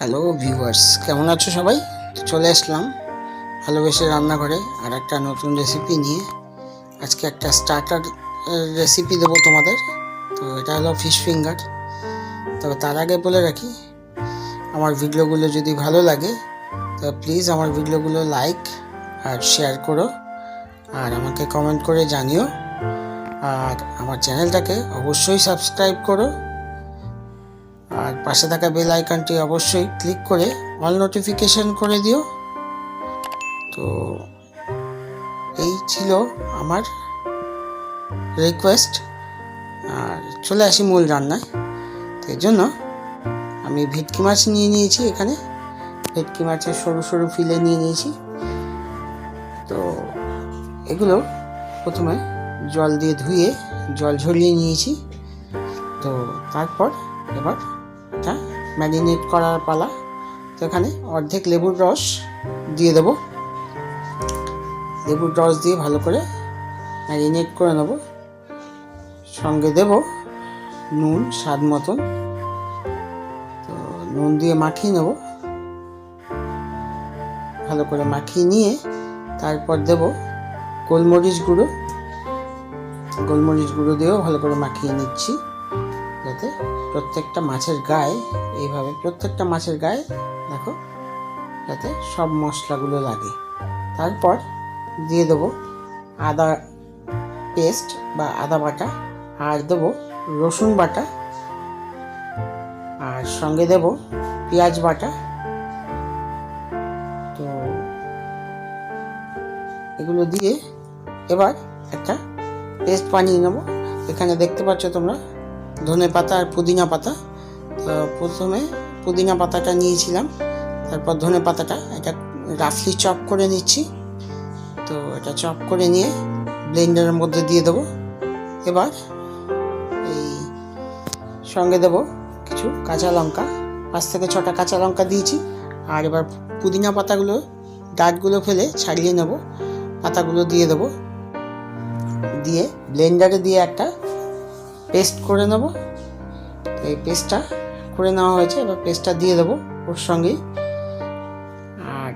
Hello viewers কেমন আছো সবাই? চলে আসলাম ভালোবেসে রান্নাঘরে আর একটা নতুন রেসিপি নিয়ে। আজকে একটা স্টার্টার রেসিপি দেবো তোমাদের। তো এটা হলো ফিশ ফিঙ্গার তবে তার আগে বলে রাখি, আমার ভিডিওগুলো যদি ভালো লাগে, তো প্লিজ আমার ভিডিওগুলো লাইক আর শেয়ার করো। আর আমাকে কমেন্ট করে জানিও। আর আমার চ্যানেলটাকে অবশ্যই সাবস্ক্রাইব করো। আর পাশে থাকা বেল আইকনটি অবশ্যই ক্লিক করে অল নোটিফিকেশন করে দিও। তো এই ছিল আমার রিকোয়েস্ট আর চলে আসি মূল রান্নায়। তো এর জন্য আমি ভেটকি মাছ নিয়ে নিয়েছি এখানে। ভেটকি মাছের সরু সরু ফিলে নিয়ে নিয়েছি। তো এগুলো প্রথমে জল দিয়ে ধুয়ে জল ঝরিয়ে নিয়েছি। তো তারপর এবার এটা ম্যারিনেট করার পালা। তো এখানে অর্ধেক লেবুর রস দিয়ে দেবো। লেবুর রস দিয়ে ভালো করে ম্যারিনেট করে নেব। সঙ্গে দেব নুন স্বাদ মতন। তো নুন দিয়ে মাখিয়ে নেব। ভালো করে মাখিয়ে নিয়ে তারপর দেব গোলমরিচ গুঁড়ো। গোলমরিচ গুঁড়ো দিয়েও ভালো করে মাখিয়ে নিচ্ছি। যাতে প্রত্যেকটা মাছের গায়ে, এইভাবে প্রত্যেকটা মাছের গায়ে, দেখো, যাতে সব মশলাগুলো লাগে। তারপর দিয়ে দেবো আদা পেস্ট বা আদা বাটা, আর দেবো রসুন বাটা, আর সঙ্গে দেব পেঁয়াজ বাটা। তো এগুলো দিয়ে এবার একটা পেস্ট বানিয়ে নেব। এখানে দেখতে পাচ্ছ তোমরা ধনে পাতা আর পুদিনা পাতা। তো প্রথমে পুদিনা পাতাটা নিয়েছিলাম, তারপর ধনে পাতাটা এটা রাফলি চপ করে নিচ্ছি। তো এটা চপ করে নিয়ে ব্লেন্ডারের মধ্যে দিয়ে দেবো। এবার এই সঙ্গে দেব কিছু কাঁচা লঙ্কা, পাঁচ থেকে ছটা কাঁচা লঙ্কা দিয়েছি। আর এবার পুদিনা পাতাগুলো ডাঁটগুলো ফেলে ছাড়িয়ে নেব। পাতাগুলো দিয়ে দেবো। দিয়ে ব্লেন্ডারে দিয়ে একটা পেস্ট করে নেব। এই পেস্টটা করে নেওয়া হয়েছে, এবার পেস্টটা দিয়ে দেবো ওর সঙ্গেই আর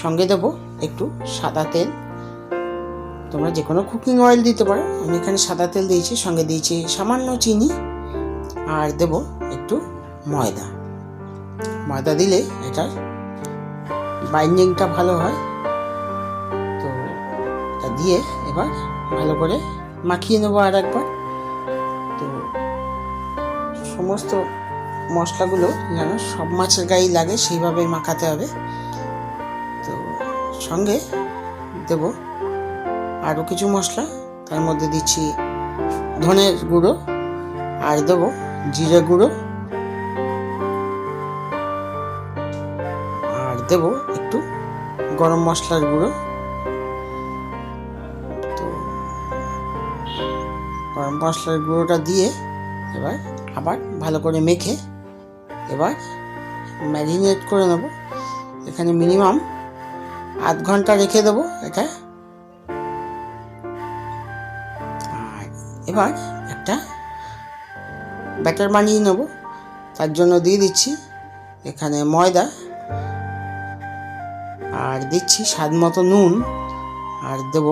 সঙ্গে দেবো একটু সাদা তেল। তোমরা যে কোনো কুকিং অয়েল দিতে পারো। আমি এখানে সাদা তেল দিয়েছি, সঙ্গে দিয়েছি সামান্য চিনি। আর দেব একটু ময়দা। ময়দা দিলে এটার বাইন্ডিংটা ভালো হয়। তো এটা দিয়ে এবার ভালো করে মাখিয়ে নেব আর একবার তো সমস্ত মশলাগুলো যেন সব মাছের গায়ে লাগে, সেইভাবেই মাখাতে হবে। তো সঙ্গে দেব আরও কিছু মশলা। তার মধ্যে দিচ্ছি ধনের গুঁড়ো আর দেবো জিরে গুঁড়ো। আর দেব একটু গরম মশলার গুঁড়ো। গরম মশলার গুঁড়োটা দিয়ে এবার আবার ভালো করে মেখে এবার ম্যারিনেট করে নেব। এখানে মিনিমাম আধ ঘণ্টা রেখে দেবো এটা। আর এবার একটা ব্যাটার বানিয়ে নেব। তার জন্য দিয়ে দিচ্ছি এখানে ময়দা। আর দিচ্ছি স্বাদ মতো নুন। আর দেব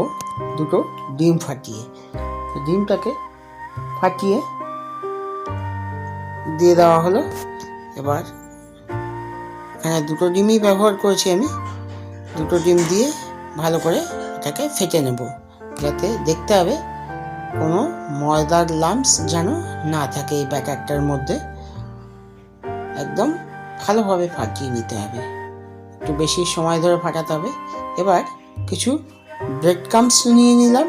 দুটো ডিম ফাটিয়ে। ডিমটাকে ফাটিয়ে দিয়ে দেওয়া হলো। এবার এখানে দুটো ডিমই ব্যবহার করেছি আমি। দুটো ডিম দিয়ে ভালো করে এটাকে ফেটে নেব, যাতে দেখতে হবে কোনো ময়দার লাম্পস যেন না থাকে এই ব্যাটারটার মধ্যে। একদম ভালোভাবে ফাটিয়ে নিতে হবে। একটু বেশি সময় ধরে ফাটাতে হবে। এবার কিছু ব্রেড কামস নিয়ে নিলাম।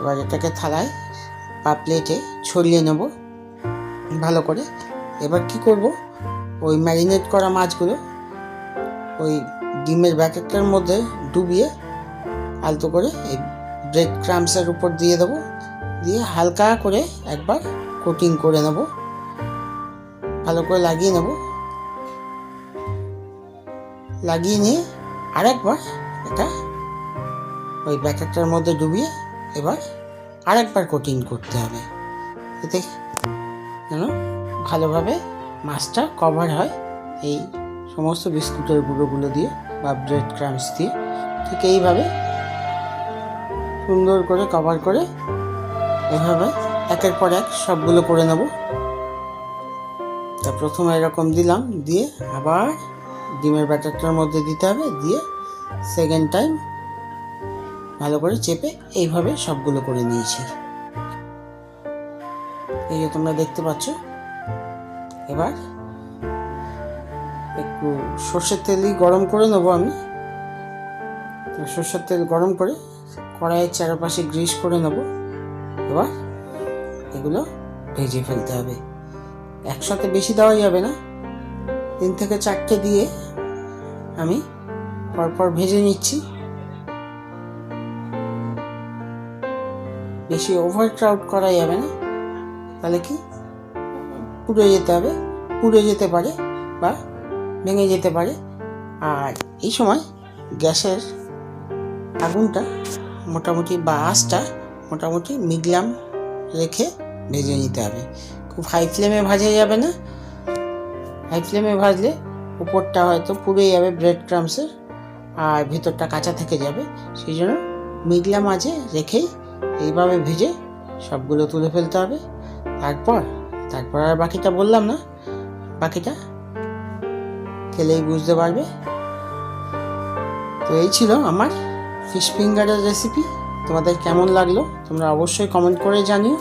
এবার এটাকে থালায় বা প্লেটে ছড়িয়ে নেব ভালো করে। এবার কি করব? ওই ম্যারিনেট করা মাছগুলো ওই ডিমের ব্যাকেটটার মধ্যে ডুবিয়ে আলতো করে এই ব্রেড ক্রামসের উপর দিয়ে দেবো। দিয়ে হালকা করে একবার কোটিং করে নেব। ভালো করে লাগিয়ে নেব। লাগিয়ে নিয়ে আরেকবার এটা ওই ব্যাকেটটার মধ্যে ডুবিয়ে এবার আরেকবার কোটিং করতে হবে। এতে যেন ভালোভাবে মাছটা কভার হয় এই সমস্ত বিস্কুটের গুঁড়োগুলো দিয়ে বা ব্রেড ক্রামস দিয়ে। ঠিক এইভাবে সুন্দর করে কভার করে এভাবে একের পর এক সবগুলো করে নেব। তা প্রথমে এরকম দিলাম, দিয়ে আবার ডিমের ব্যাটারটার মধ্যে দিতে হবে, দিয়ে সেকেন্ড টাইম ভালো করে চেপে এইভাবে সবগুলো করে নিয়েছি। এই যে তোমরা দেখতে পাচ্ছ, এবার একটু সর্ষের তেলই গরম করে নেব আমি। সর্ষের তেল গরম করে কড়াইয়ের চারপাশে গ্রিস করে নেব। এবার এগুলো ভেজে ফেলতে হবে। একসাথে বেশি দেওয়া যাবে না। তিন থেকে চারটে দিয়ে আমি পরপর ভেজে নিচ্ছি। বেশি ওভার ক্রাউড করা যাবে না। তাহলে কি? পুড়ে যেতে হবে, পুড়ে যেতে পারে বা ভেঙে যেতে পারে। আর এই সময় গ্যাসের আগুনটা মোটামুটি বা আঁচটা মোটামুটি মিডিয়াম রেখে ভেজে নিতে হবে। খুব হাই ফ্লেমে ভাজা যাবে না। হাই ফ্লেমে ভাজলে উপরটা হয়তো পুড়ে যাবে ব্রেড ক্রামসের আর ভিতরটা কাঁচা থেকে যাবে। সেই জন্য মিডিয়াম আঁচে রেখেই এইভাবে ভেজে সবগুলো তুলে ফেলতে হবে। তারপর তারপর আর বাকিটা বললাম না। বাকিটা খেলেই বুঝতে পারবে। তো এই ছিল আমার ফিশ ফিঙ্গারের রেসিপি তোমাদের কেমন লাগল তোমরা অবশ্যই কমেন্ট করে জানিও।